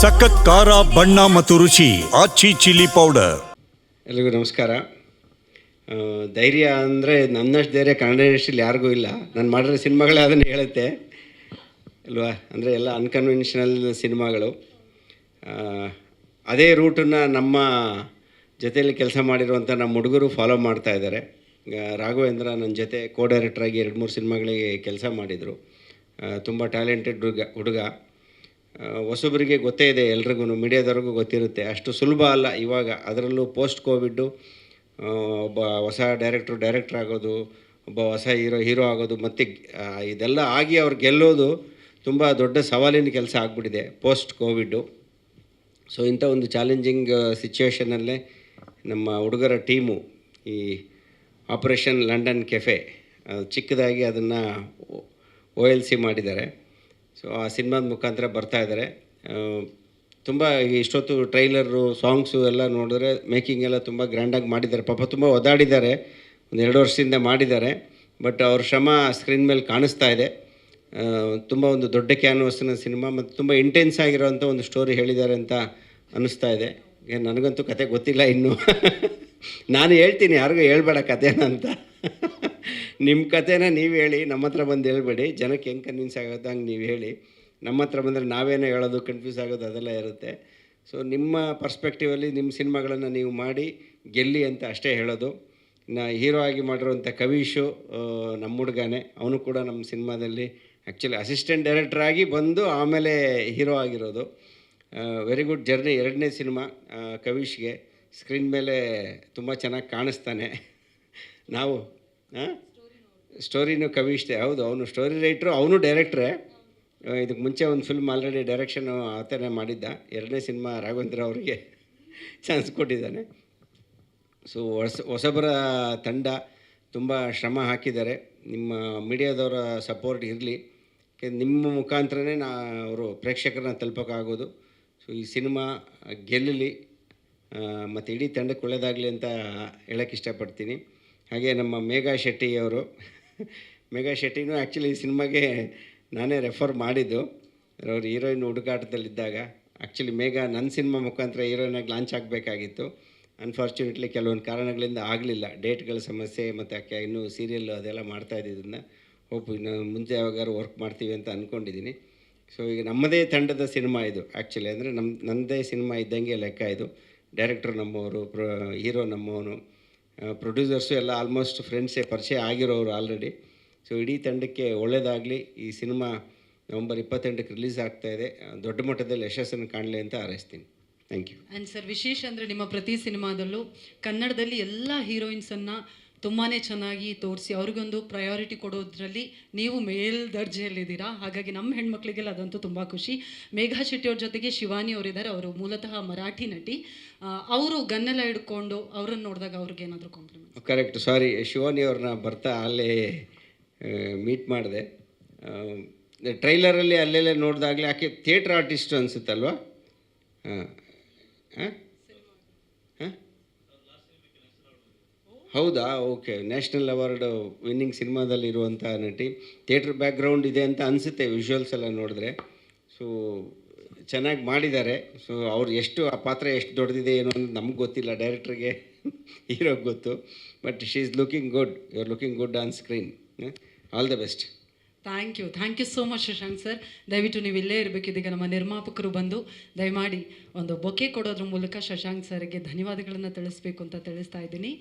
ಸಖತ್ ಖಾರ, ಬಣ್ಣ ಮತ್ತು ರುಚಿ, ಆಚಿ ಚಿಲ್ಲಿ ಪೌಡರ್. ಎಲ್ರಿಗೂ ನಮಸ್ಕಾರ. ಧೈರ್ಯ ಅಂದರೆ ನನ್ನಷ್ಟು ಧೈರ್ಯ ಕನ್ನಡ ಇಂಡಸ್ಟ್ರಿಲಿ ಯಾರಿಗೂ ಇಲ್ಲ. ನಾನು ಮಾಡಿರೋ ಸಿನಿಮಾಗಳೇ ಅದನ್ನು ಹೇಳುತ್ತೆ. ಅಲ್ವಾ? ಅಂದರೆ ಎಲ್ಲ ಅನ್ಕನ್ವೆನ್ಷನಲ್ ಸಿನಿಮಾಗಳು. ಅದೇ ರೂಟನ್ನು ನಮ್ಮ ಜೊತೆಯಲ್ಲಿ ಕೆಲಸ ಮಾಡಿರುವಂಥ ನಮ್ಮ ಹುಡುಗರು ಫಾಲೋ ಮಾಡ್ತಾ ಇದ್ದಾರೆ. ರಾಘವೇಂದ್ರ ನನ್ನ ಜೊತೆ ಕೋ ಡೈರೆಕ್ಟ್ರಾಗಿ ಎರಡು ಮೂರು ಸಿನಿಮಾಗಳಿಗೆ ಕೆಲಸ ಮಾಡಿದರು. ತುಂಬ ಟ್ಯಾಲೆಂಟೆಡ್ ಹುಡುಗ ಹುಡುಗ. ಹೊಸಬರಿಗೆ ಗೊತ್ತೇ ಇದೆ ಎಲ್ರಿಗೂ ಮೀಡಿಯಾದವ್ರಿಗೂ ಗೊತ್ತಿರುತ್ತೆ. ಅಷ್ಟು ಸುಲಭ ಅಲ್ಲ, ಇವಾಗ ಅದರಲ್ಲೂ ಪೋಸ್ಟ್ ಕೋವಿಡ್ಡು ಒಬ್ಬ ಹೊಸ ಡೈರೆಕ್ಟ್ರು ಡೈರೆಕ್ಟ್ರ್ ಆಗೋದು, ಒಬ್ಬ ಹೊಸ ಹೀರೋ ಹೀರೋ ಆಗೋದು, ಮತ್ತು ಇದೆಲ್ಲ ಆಗಿ ಅವ್ರು ಗೆಲ್ಲೋದು ತುಂಬ ದೊಡ್ಡ ಸವಾಲಿನ ಕೆಲಸ ಆಗಿಬಿಟ್ಟಿದೆ ಪೋಸ್ಟ್ ಕೋವಿಡ್ಡು ಸೊ ಇಂಥ ಒಂದು ಚಾಲೆಂಜಿಂಗ್ ಸಿಚುವೇಷನಲ್ಲೇ ನಮ್ಮ ಹುಡುಗರ ಟೀಮು ಈ ಆಪರೇಷನ್ ಲಂಡನ್ ಕೆಫೆ ಚಿಕ್ಕದಾಗಿ ಅದನ್ನು ಒ ಎಲ್ ಸಿ ಮಾಡಿದ್ದಾರೆ. ಸೊ ಆ ಸಿನಿಮಾದ ಮುಖಾಂತರ ಬರ್ತಾ ಇದ್ದಾರೆ ತುಂಬ ಇಷ್ಟೊತ್ತು ಟ್ರೈಲರು, ಸಾಂಗ್ಸು ಎಲ್ಲ ನೋಡಿದ್ರೆ ಮೇಕಿಂಗ್ ಎಲ್ಲ ತುಂಬ ಗ್ರ್ಯಾಂಡಾಗಿ ಮಾಡಿದ್ದಾರೆ. ಪಾಪ ತುಂಬ ಒದಾಡಿದ್ದಾರೆ ಒಂದು ಎರಡು ವರ್ಷದಿಂದ ಮಾಡಿದ್ದಾರೆ. ಬಟ್ ಅವ್ರ ಶ್ರಮ ಸ್ಕ್ರೀನ್ ಮೇಲೆ ಕಾಣಿಸ್ತಾ ಇದೆ. ತುಂಬ ಒಂದು ದೊಡ್ಡ ಕ್ಯಾನ್ವಸ್ನ ಸಿನಿಮಾ ಮತ್ತು ತುಂಬ ಇಂಟೆನ್ಸ್ ಆಗಿರೋವಂಥ ಒಂದು ಸ್ಟೋರಿ ಹೇಳಿದ್ದಾರೆ ಅಂತ ಅನ್ನಿಸ್ತಾ ಇದೆ. ನನಗಂತೂ ಕತೆ ಗೊತ್ತಿಲ್ಲ ಇನ್ನು. ನಾನು ಹೇಳ್ತೀನಿ, ಯಾರಿಗೂ ಹೇಳ್ಬೇಡ ಕಥೆನ ಅಂತ. ನಿಮ್ಮ ಕಥೆನ ನೀವು ಹೇಳಿ, ನಮ್ಮ ಹತ್ರ ಬಂದು ಹೇಳ್ಬೇಡಿ. ಜನಕ್ಕೆ ಹೆಂಗೆ ಕನ್ವಿನ್ಸ್ ಆಗುತ್ತೆ ಹಂಗೆ ನೀವು ಹೇಳಿ. ನಮ್ಮ ಹತ್ರ ಬಂದರೆ ನಾವೇನೋ ಹೇಳೋದು ಕನ್ಫ್ಯೂಸ್ ಆಗೋದು, ಅದೆಲ್ಲ ಇರುತ್ತೆ. ಸೊ ನಿಮ್ಮ ಪರ್ಸ್ಪೆಕ್ಟಿವಲ್ಲಿ ನಿಮ್ಮ ಸಿನಿಮಾಗಳನ್ನು ನೀವು ಮಾಡಿ, ಗೆಲ್ಲಿ ಅಂತ ಅಷ್ಟೇ ಹೇಳೋದು. ನಾ ಹೀರೋ ಆಗಿ ಮಾಡಿರುವಂಥ ಕವೀಶು ನಮ್ಮ ಹುಡುಗನೇ. ಅವನು ಕೂಡ ನಮ್ಮ ಸಿನಿಮಾದಲ್ಲಿ ಆ್ಯಕ್ಚುಲಿ ಅಸಿಸ್ಟೆಂಟ್ ಡೈರೆಕ್ಟರ್ ಆಗಿ ಬಂದು ಆಮೇಲೆ ಹೀರೋ ಆಗಿರೋದು. ವೆರಿ ಗುಡ್ ಜರ್ನಿ ಎರಡನೇ ಸಿನಿಮಾ ಕವೀಶ್ಗೆ. ಸ್ಕ್ರೀನ್ ಮೇಲೆ ತುಂಬ ಚೆನ್ನಾಗಿ ಕಾಣಿಸ್ತಾನೆ. ನಾವು ಸ್ಟೋರಿನೂ ಕವೀಶ್ದೆ ಹೌದು, ಅವನು ಸ್ಟೋರಿ ರೈಟ್ರು, ಅವನು ಡೈರೆಕ್ಟ್ರೇ. ಇದಕ್ಕೆ ಮುಂಚೆ ಒಂದು ಫಿಲ್ಮ್ ಆಲ್ರೆಡಿ ಡೈರೆಕ್ಷನ್ ಆತನೇ ಮಾಡಿದ್ದ. ಎರಡನೇ ಸಿನಿಮಾ ರಾಘವೇಂದ್ರ ಅವರಿಗೆ ಚಾನ್ಸ್ ಕೊಟ್ಟಿದ್ದಾನೆ. ಸೊ ಹೊಸ, ಹೊಸಬರ ತಂಡ ತುಂಬ ಶ್ರಮ ಹಾಕಿದ್ದಾರೆ. ನಿಮ್ಮ ಮೀಡಿಯಾದವರ ಸಪೋರ್ಟ್ ಇರಲಿ. ನಿಮ್ಮ ಮುಖಾಂತರನೇ ನಾ, ಅವರು ಪ್ರೇಕ್ಷಕರನ್ನ ತಲುಪೋಕ್ಕಾಗೋದು. ಸೊ ಈ ಸಿನಿಮಾ ಗೆಲ್ಲಲಿ ಮತ್ತು ಇಡೀ ತಂಡಕ್ಕೆ ಒಳ್ಳೆಯದಾಗಲಿ ಅಂತ ಹೇಳೋಕ್ಕೆ ಇಷ್ಟಪಡ್ತೀನಿ. ಹಾಗೆ ನಮ್ಮ ಮೇಘಾ ಶೆಟ್ಟಿ ಅವರು ಮೇಘಾ ಶೆಟ್ಟಿನೂ ಆ್ಯಕ್ಚುಲಿ ಈ ಸಿನಿಮಾಗೆ ನಾನೇ ರೆಫರ್ ಮಾಡಿದ್ದು. ಅವ್ರು ಹೀರೋಯಿನ್ ಹುಡುಕಾಟದಲ್ಲಿದ್ದಾಗ ಆ್ಯಕ್ಚುಲಿ ಮೇಘ ನನ್ನ ಸಿನಿಮಾ ಮುಖಾಂತರ ಹೀರೋಯಿನಾಗಿ ಲಾಂಚ್ ಆಗಬೇಕಾಗಿತ್ತು. ಅನ್ಫಾರ್ಚುನೇಟ್ಲಿ ಕೆಲವೊಂದು ಕಾರಣಗಳಿಂದ ಆಗಲಿಲ್ಲ. ಡೇಟ್ಗಳ ಸಮಸ್ಯೆ ಮತ್ತು ಆಕೆ ಇನ್ನೂ ಸೀರಿಯಲ್ ಅದೆಲ್ಲ ಮಾಡ್ತಾ ಇದ್ದಿದ್ದನ್ನು ಹೋಪ್ ಇನ್ನು ಮುಂಚೆ ಯಾವಾಗಾದ್ರು ವರ್ಕ್ ಮಾಡ್ತೀವಿ ಅಂತ ಅಂದ್ಕೊಂಡಿದ್ದೀನಿ ಸೊ ಈಗ ನಮ್ಮದೇ ತಂಡದ ಸಿನಿಮಾ ಇದು ಆ್ಯಕ್ಚುಲಿ ಅಂದರೆ ನಮ್ಮ ನನ್ನದೇ ಸಿನಿಮಾ ಇದ್ದಂಗೆ ಲೆಕ್ಕ ಇದು. ಡೈರೆಕ್ಟ್ರು ನಮ್ಮವರು ಪ್ರೊ ಹೀರೋ ನಮ್ಮವನು ಪ್ರೊಡ್ಯೂಸರ್ಸು ಎಲ್ಲ ಆಲ್ಮೋಸ್ಟ್ ಫ್ರೆಂಡ್ಸೇ ಪರಿಚಯ ಆಗಿರೋರು ಆಲ್ರೆಡಿ ಸೊ ಇಡೀ ತಂಡಕ್ಕೆ ಒಳ್ಳೆಯದಾಗಲಿ ಈ ಸಿನಿಮಾ ನವಂಬರ್ ಇಪ್ಪತ್ತೆಂಟಕ್ಕೆ ರಿಲೀಸ್ ಆಗ್ತಾ ಇದೆ. ದೊಡ್ಡ ಮಟ್ಟದಲ್ಲಿ ಯಶಸ್ಸನ್ನು ಕಾಣಲಿ ಅಂತ ಹಾರೈಸ್ತೀನಿ. ಥ್ಯಾಂಕ್ ಯು ಆ್ಯಂಡ್ ಸರ್ ವಿಶೇಷ ಅಂದರೆ ನಿಮ್ಮ ಪ್ರತಿ ಸಿನಿಮಾದಲ್ಲೂ ಕನ್ನಡದಲ್ಲಿ ಎಲ್ಲ ಹೀರೋಯಿನ್ಸನ್ನು ತುಂಬಾ ಚೆನ್ನಾಗಿ ತೋರಿಸಿ, ಅವ್ರಿಗೊಂದು ಪ್ರಯಾರಿಟಿ ಕೊಡೋದ್ರಲ್ಲಿ ನೀವು ಮೇಲ್ ದರ್ಜೆಯಲ್ಲಿದ್ದೀರಾ ಹಾಗಾಗಿ ನಮ್ಮ ಹೆಣ್ಮಕ್ಳಿಗೆಲ್ಲ ಅದಂತೂ ತುಂಬ ಖುಷಿ. ಮೇಘಾ ಶೆಟ್ಟಿ ಅವ್ರ ಜೊತೆಗೆ ಶಿವಾನಿ ಅವರಿದ್ದಾರೆ, ಅವರು ಮೂಲತಃ ಮರಾಠಿ ನಟಿ. ಅವರು ಗನ್ನೆಲ್ಲ ಹಿಡ್ಕೊಂಡು ಅವ್ರನ್ನ ನೋಡಿದಾಗ ಅವ್ರಿಗೆ ಏನಾದರೂ ಕಾಂಪ್ಲಿಮೆಂಟ್ ಕರೆಕ್ಟ್ ಸಾರಿ ಶಿವಾನಿ ಅವ್ರನ್ನ ಬರ್ತಾ ಅಲ್ಲೇ ಮೀಟ್ ಮಾಡಿದೆ. ಟ್ರೈಲರಲ್ಲಿ ಅಲ್ಲೆಲ್ಲೇ ನೋಡಿದಾಗಲೇ ಆಕೆ ಥಿಯೇಟ್ರ್ ಆರ್ಟಿಸ್ಟ್ ಅನಿಸುತ್ತಲ್ವಾ? ಹಾಂ ಹಾಂ ಹೌದಾ? ಓಕೆ. ನ್ಯಾಷನಲ್ ಅವಾರ್ಡ್ ವಿನ್ನಿಂಗ್ ಸಿನಿಮಾದಲ್ಲಿ ಇರುವಂಥ ನಟಿ. ಥಿಯೇಟ್ರ್ ಬ್ಯಾಕ್ಗ್ರೌಂಡ್ ಇದೆ ಅಂತ ಅನಿಸುತ್ತೆ ವಿಷುವಲ್ಸ್ ಎಲ್ಲ ನೋಡಿದ್ರೆ. ಸೊ, ಚೆನ್ನಾಗಿ ಮಾಡಿದ್ದಾರೆ. ಸೊ, ಅವ್ರು ಎಷ್ಟು, ಆ ಪಾತ್ರ ಎಷ್ಟು ದೊಡ್ಡದಿದೆ ಏನು ಅಂತ ನಮ್ಗೆ ಗೊತ್ತಿಲ್ಲ. ಡೈರೆಕ್ಟ್ರಿಗೆ ಹೀರೋಗೆ ಗೊತ್ತು. But she is looking good. You are looking good on screen. All the best. Thank you. Thank you so much Shashank sir. ದಯವಿಟ್ಟು ನೀವು ಇಲ್ಲೇ ಇರಬೇಕು ಇದೀಗ ನಮ್ಮ ನಿರ್ಮಾಪಕರು ಬಂದು ದಯಮಾಡಿ ಒಂದು ಬೊಕೆ ಕೊಡೋದ್ರ ಮೂಲಕ ಶಶಾಂಕ್ ಸರ್ಗೆ ಧನ್ಯವಾದಗಳನ್ನು ತಿಳಿಸ್ಬೇಕು ಅಂತ ತಿಳಿಸ್ತಾ ಇದ್ದೀನಿ.